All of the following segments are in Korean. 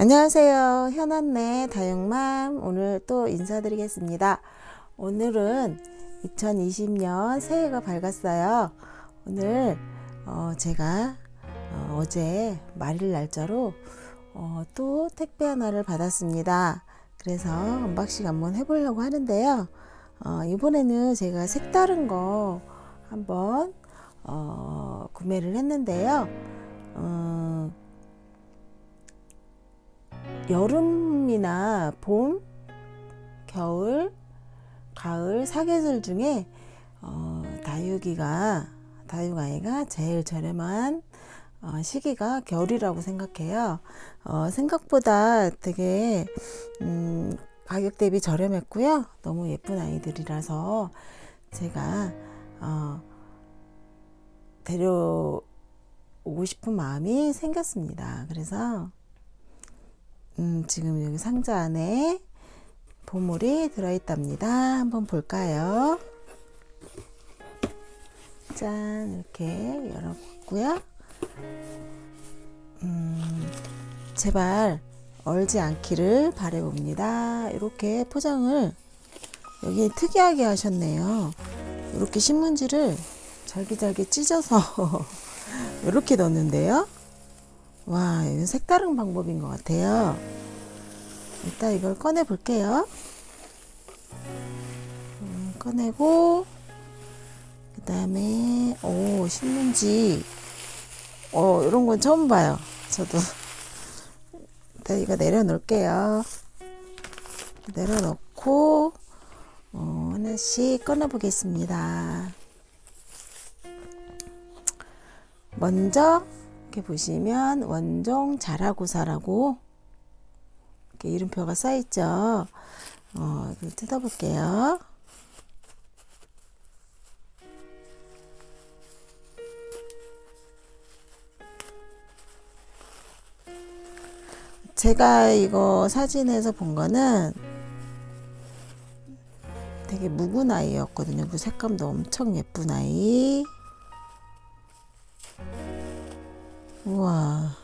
안녕하세요. 현안네 다육맘 오늘 또 인사드리겠습니다. 오늘은 2020년 새해가 밝았어요. 오늘 어, 제가 어, 제 말일 날짜로 어, 또 택배 하나를 받았습니다. 그래서 언박싱 한번 해보려고 하는데요. 어, 이번에는 제가 색다른 거 한번 어, 구매를 했는데요. 어, 여름이나 봄, 겨울, 가을 사계절 중에 어, 다육이가 다육아이가 제일 저렴한 어, 시기가 겨울이라고 생각해요. 어, 생각보다 되게 음, 가격 대비 저렴했고요. 너무 예쁜 아이들이라서 제가 어, 데려오고 싶은 마음이 생겼습니다. 그래서 음, 지금 여기 상자 안에 보물이 들어있답니다. 한번 볼까요? 짠, 이렇게 열어봤고요. 음, 제발 얼지 않기를 바래봅니다. 이렇게 포장을 여기 특이하게 하셨네요. 이렇게 신문지를 잘게잘게 찢어서 이렇게 넣는데요. 와, 이건 색다른 방법인 것 같아요. 일단 이걸 꺼내 볼게요. 음, 꺼내고, 그 다음에, 오, 신문지. 어, 이런 건 처음 봐요. 저도. 일단 이거 내려놓을게요. 내려놓고, 어, 하나씩 꺼내 보겠습니다. 먼저, 이렇게 보시면 원종 자라고사라고 이렇게 이름표가 써 있죠. 어, 뜯어볼게요. 제가 이거 사진에서 본 거는 되게 묵은 아이였거든요. 그 색감도 엄청 예쁜 아이. 우와.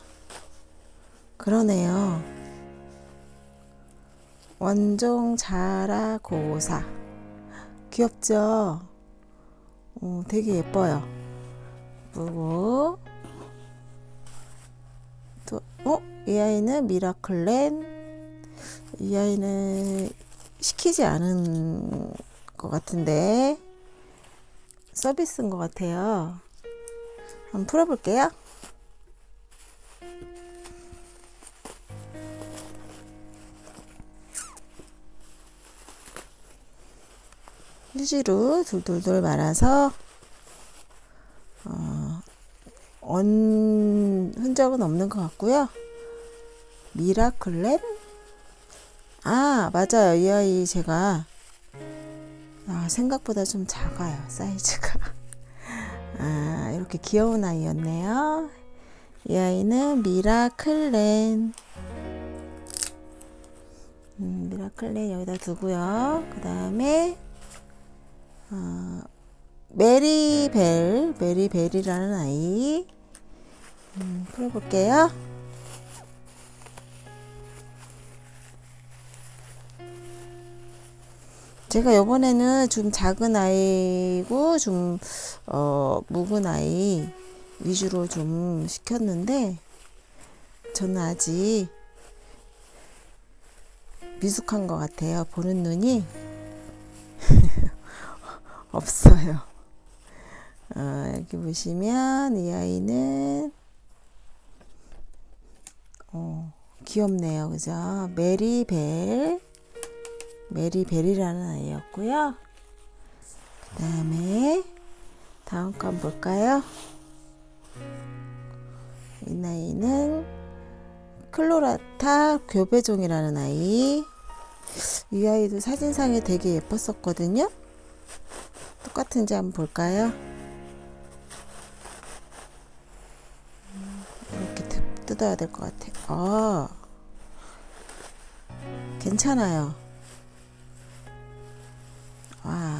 그러네요. 원종 자라고사. 귀엽죠? 어, 되게 예뻐요. 그리고 또, 어? 이 아이는 미라클랜. 이 아이는 시키지 않은 것 같은데 서비스인 것 같아요. 한번 풀어볼게요. 휴지로 돌돌돌 말아서 어, 언 흔적은 없는 것 같고요. 미라클렛? 아 맞아요. 이 아이 제가 아, 생각보다 좀 작아요 사이즈가. 아 이렇게 귀여운 아이였네요. 이 아이는 미라클렌. 음, 미라클렌 여기다 두고요. 그 다음에 어, 메리벨, 메리벨이라는 아이 음, 풀어볼게요. 제가 이번에는 좀 작은 아이고 좀 어, 묵은 아이 위주로 좀 시켰는데 저는 아직 미숙한 것 같아요. 보는 눈이 없어요. 어, 여기 보시면 이 아이는 어, 귀엽네요. 그죠? 메리벨 메리벨이라는 아이였고요. 그 다음에 다음 건 볼까요? 이 나이는 클로라타 교배종이라는 아이 이 아이도 사진상에 되게 예뻤었거든요. 똑같은지 한번 볼까요? 이렇게 뜯어야 될 것 같아요. 아, 괜찮아요. 와,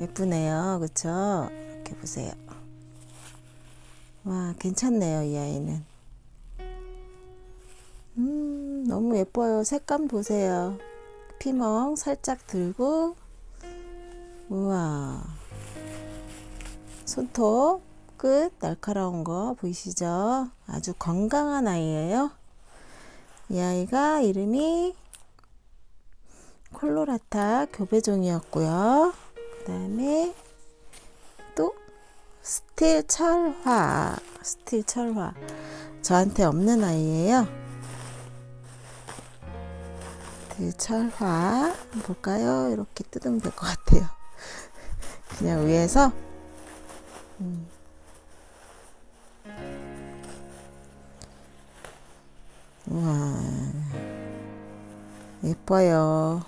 예쁘네요. 그쵸? 이렇게 보세요. 와, 괜찮네요. 이 아이는. 너무 예뻐요. 색감 보세요. 피멍 살짝 들고 우와 손톱 끝 날카로운 거 보이시죠? 아주 건강한 아이예요. 이 아이가 이름이 콜로라타 교배종이었고요. 그 다음에 또 스틸 철화 스틸 철화 저한테 없는 아이예요. 스틸 철화 볼까요? 이렇게 뜯으면 될 것 같아요. 그냥 위에서 음. 우와 예뻐요.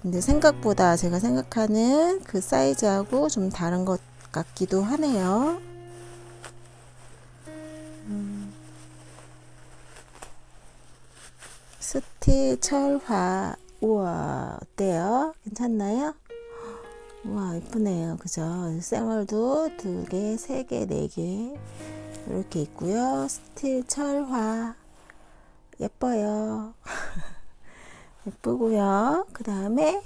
근데 생각보다 제가 생각하는 그 사이즈하고 좀 다른 것 같기도 하네요. 음. 스틸 철화 우와 어때요? 괜찮나요? 우와 예쁘네요 그죠? 쌩얼도 두 개, 세 개, 네 개 이렇게 있고요. 스틸 철화 예뻐요. 예쁘고요. 그 다음에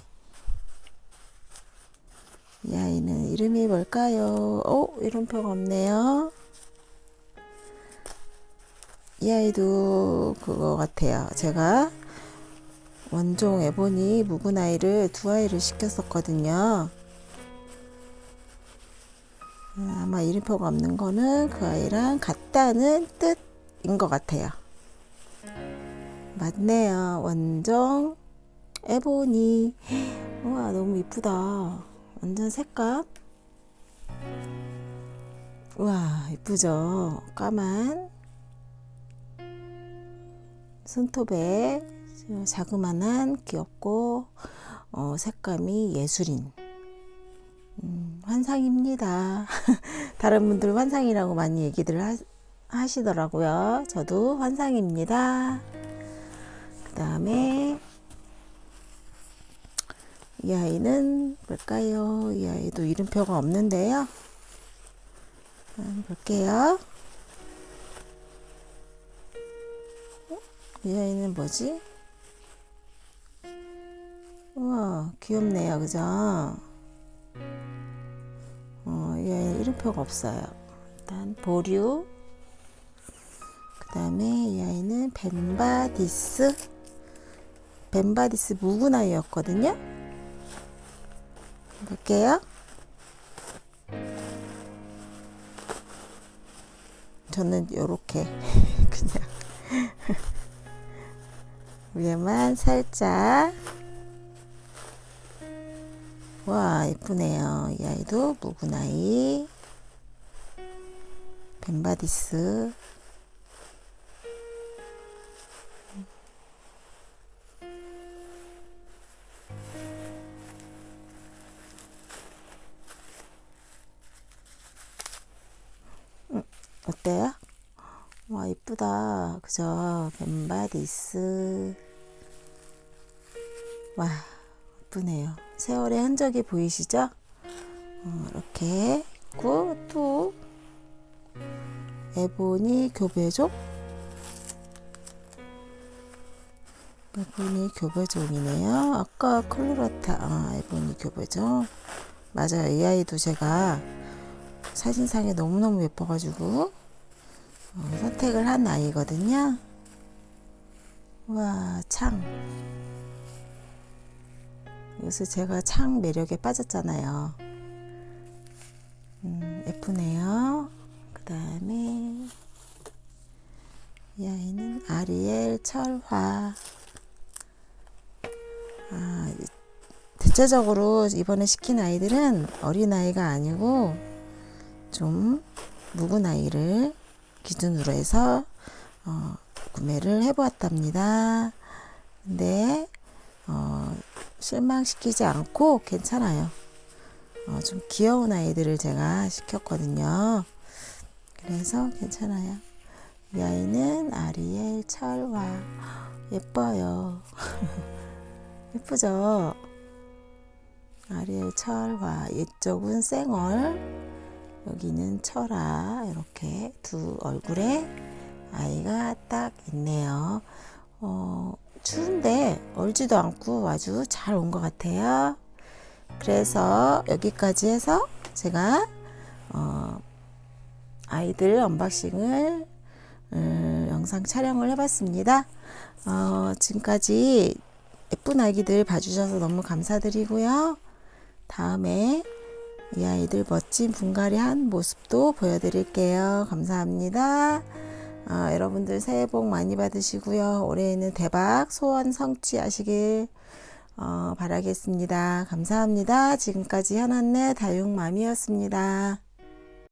이 아이는 이름이 뭘까요? 오 이름표가 없네요. 이 아이도 그거 같아요. 제가 원종 에보니 묵은 아이를 두 아이를 시켰었거든요. 음, 아마 이름표가 없는 거는 그 아이랑 같다는 뜻인 것 같아요. 맞네요. 원종 에보니. 우와 너무 이쁘다. 완전 색감. 우와 이쁘죠. 까만 손톱에 자그만한 귀엽고 어, 색감이 예술인 음, 환상입니다. 다른 분들 환상이라고 많이 얘기들 하, 하시더라고요. 저도 환상입니다. 그 다음에 이 아이는 뭘까요? 이 아이도 이름표가 없는데요. 한번 볼게요. 어? 이 아이는 뭐지? 우와, 귀엽네요. 그죠? 어, 이 아이는 이름표가 없어요. 일단, 보류. 그 다음에 이 아이는 벤바디스. 벤바디스 묵은 아이였거든요. 볼게요. 저는 요렇게 그냥 위에만 살짝 와 예쁘네요. 이 아이도 아이. 벤바디스. 음, 어때요? 와 이쁘다. 그죠? 벤바디스. 와 이쁘네요 세월의 흔적이 보이시죠? 어, 이렇게 있고 또 에보니 교배종 에보니 교배종이네요. 아까 콜로라타 아 에보니 교배종 맞아요. 이 아이도 제가 사진상에 너무너무 예뻐가지고 어, 선택을 한 아이거든요. 와, 창. 요새 제가 창 매력에 빠졌잖아요. 음, 예쁘네요. 그 다음에 이 아이는 아리엘 철화. 아, 대체적으로 이번에 시킨 아이들은 어린아이가 아니고 좀 묵은 아이를 기준으로 해서 어, 구매를 해보았답니다. 근데 어, 실망시키지 않고 괜찮아요. 어, 좀 귀여운 아이들을 제가 시켰거든요. 그래서 괜찮아요. 이 아이는 아리엘 철화 예뻐요. 예쁘죠? 아리엘 철화 이쪽은 쌩얼 여기는 철아 이렇게 두 얼굴에 아이가 딱 있네요. 어, 추운데 얼지도 않고 아주 잘 온 것 같아요. 그래서 여기까지 해서 제가 어, 아이들 언박싱을 음, 영상 촬영을 해봤습니다. 어, 지금까지 예쁜 아기들 봐주셔서 너무 감사드리고요. 다음에 이 아이들 멋진 분갈이 한 모습도 보여드릴게요. 감사합니다. 어, 여러분들 새해 복 많이 받으시고요. 올해에는 대박 소원 성취하시길 어, 바라겠습니다. 감사합니다. 지금까지 현안네 다육맘이었습니다.